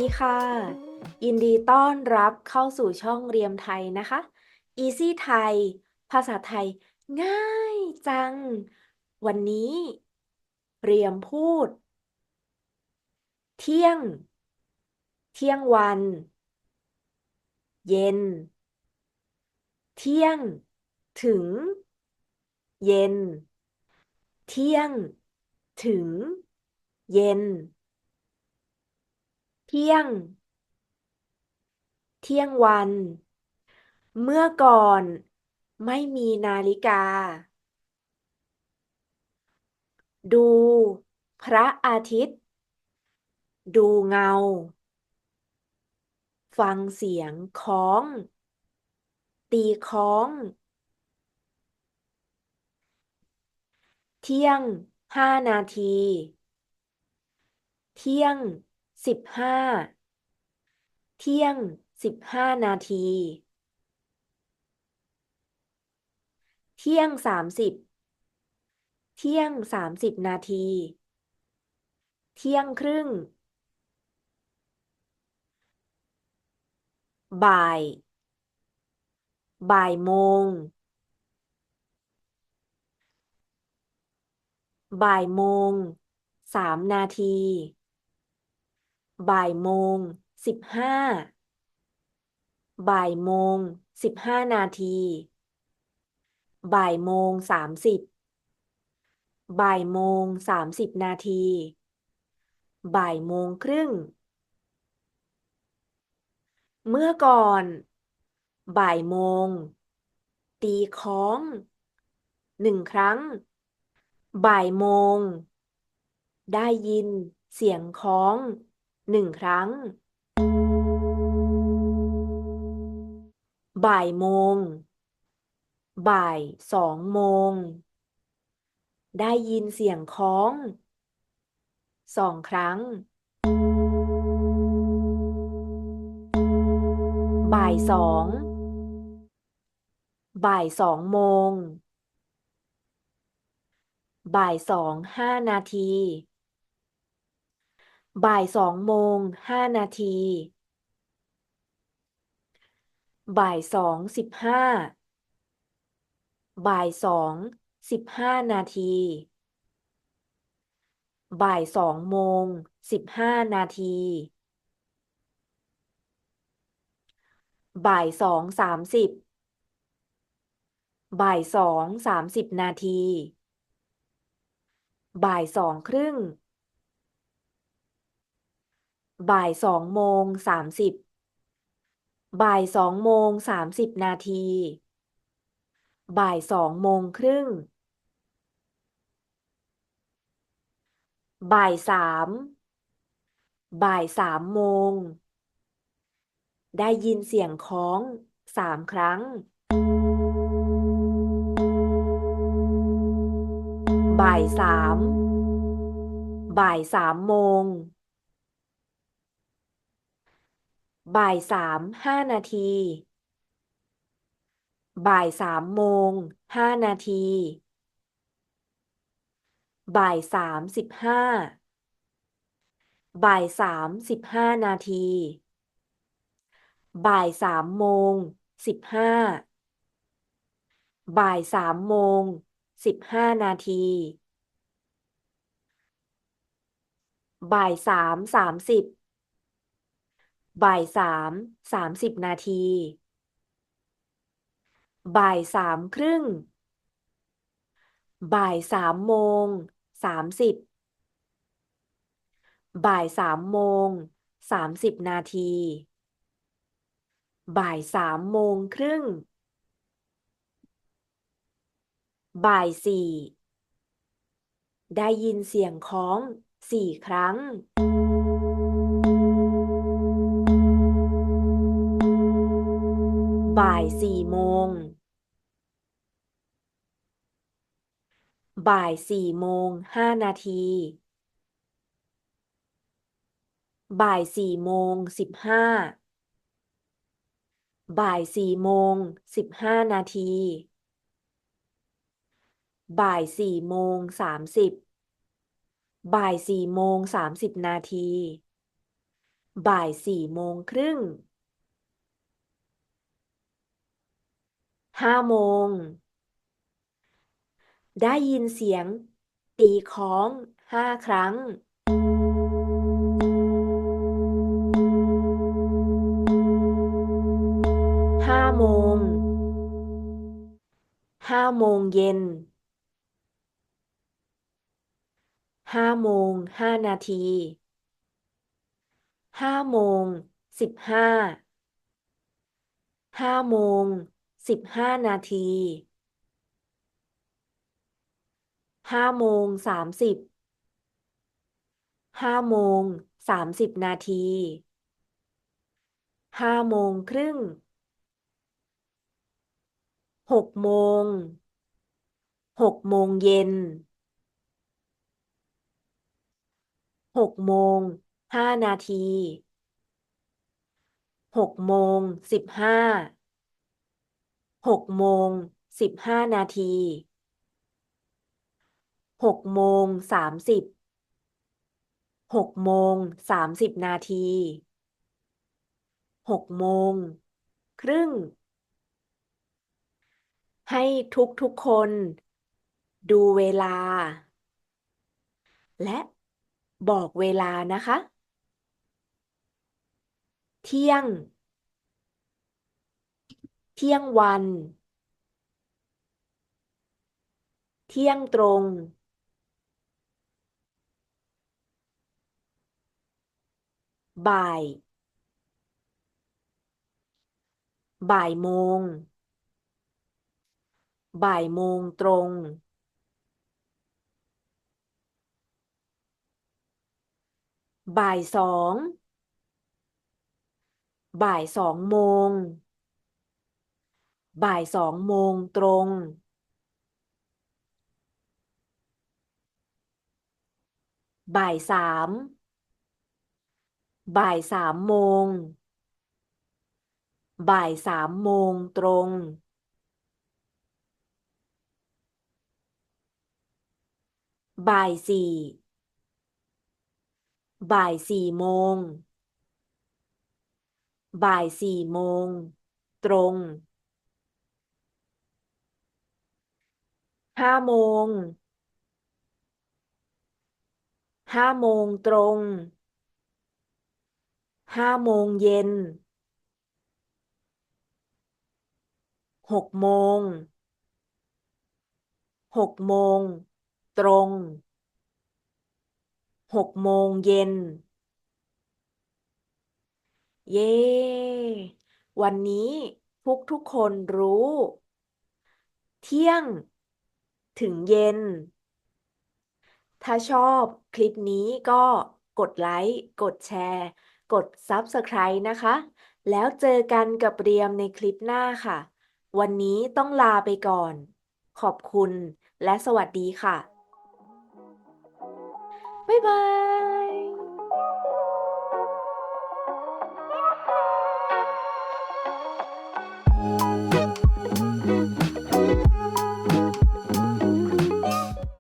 ดีค่ะ ยินดีต้อนรับเข้าสู่ช่องเรียมไทยนะคะ Easy ไทย ภาษาไทย ง่ายจัง วันนี้ เรียมพูด เที่ยง เที่ยงวัน เย็น เที่ยง ถึง เย็น เที่ยง ถึง เย็น เที่ยง เที่ยงวัน เมื่อก่อนไม่มีนาฬิกา ดูพระอาทิตย์ ดูเงา ฟังเสียงค้อง ตีค้อง เที่ยงห้านาที เที่ยง สิบห้า เที่ยงสิบห้านาที เที่ยงสามสิบ เที่ยงสามสิบนาที เที่ยงครึ่ง บ่าย บ่ายโมง บ่ายโมงสามนาที บ่ายโมงสิบห้าบ่ายโมงสิบห้านาที บ่ายโมงสามสิบบ่ายโมงสามสิบนาที บ่ายโมงครึ่ง เมื่อก่อน บ่ายโมง ตีค้องหนึ่งครั้ง บ่ายโมง ได้ยินเสียงค้อง หนึ่งครั้ง บ่ายโมง บ่ายสองโมง ได้ยินเสียงค้อง สองครั้ง บ่ายสอง บ่ายสองโมง บ่ายสองห้านาที บ่ายสองโมงห้านาที บ่ายสองสิบห้า บ่ายสองสิบห้านาที บ่ายสองโมงสิบห้านาที บ่ายสองสามสิบ บ่ายสองสามสิบนาที บ่ายสองครึ่ง บ่ายสองโมงสามสิบบ่ายสองโมงสามสิบนาที บ่ายสองโมงครึ่ง บ่ายสามบ่ายสามโมง ได้ยินเสียงค้องสามครั้ง บ่ายสามบ่ายสามโมง บ่ายสามห้านาที บ่ายสามโมงห้านาที บ่ายสามสิบห้าบ่ายสามสิบห้านาที บ่ายสามโมงสิบห้าบ่ายสามโมงสิบห้านาที บ่ายสามสามสิบ บ่ายสามสามสิบนาที บ่ายสามครึ่ง บ่ายสามโมงสามสิบบ่ายสามโมงสามสิบนาที บ่ายสามโมงครึ่ง บ่ายสี่ได้ยินเสียงค้องสี่ครั้ง บ่ายสี่โมง บ่ายสี่โมงห้านาที บ่ายสี่โมงสิบห้า บ่ายสี่โมงสิบห้านาที บ่ายสี่โมงสามสิบ บ่ายสี่โมงสามสิบนาที บ่ายสี่โมงครึ่ง ห้าโมง ได้ยินเสียง ตีค้องห้าครั้ง ห้าโมง ห้าโมงเย็น ห้าโมงห้านาที ห้าโมงสิบห้า ห้าโมง สิบห้านาทีห้าโมงสามสิบห้าโมงสามสิบนาทีห้าโมงครึ่งหกโมงหกโมงเย็นหกโมงห้านาทีหกโมงสิบห้า หกโมงสิบห้านาทีหกโมงสามสิบหกโมงสามสิบนาทีหกโมงครึ่ง ให้ทุกทุกคน ดูเวลา และบอกเวลานะคะ เที่ยง ที่ยงวัน เที่ยงตรง บ่าย บ่ายโมง บ่ายโมงตรง บ่ายสอง บ่ายสองโมง บ่ายสองโมงตรง บ่ายสามบ่ายสามโมง บ่ายสามโมงตรง บ่ายสี่ บ่ายสี่โมง บ่ายสี่โมง ตรง ห้าโมง ห้าโมงตรง ห้าโมงเย็น หกโมง หกโมง ตรง หกโมงเย็น เย้ วันนี้พวกทุกคนรู้ เที่ยง ถึงเย็น ถ้าชอบคลิปนี้ก็กดไลค์ กดแชร์ กด Subscribe นะคะ แล้วเจอกันกับเรียมในคลิปหน้าค่ะ วันนี้ต้องลาไปก่อน ขอบคุณและสวัสดีค่ะ บ๊ายบาย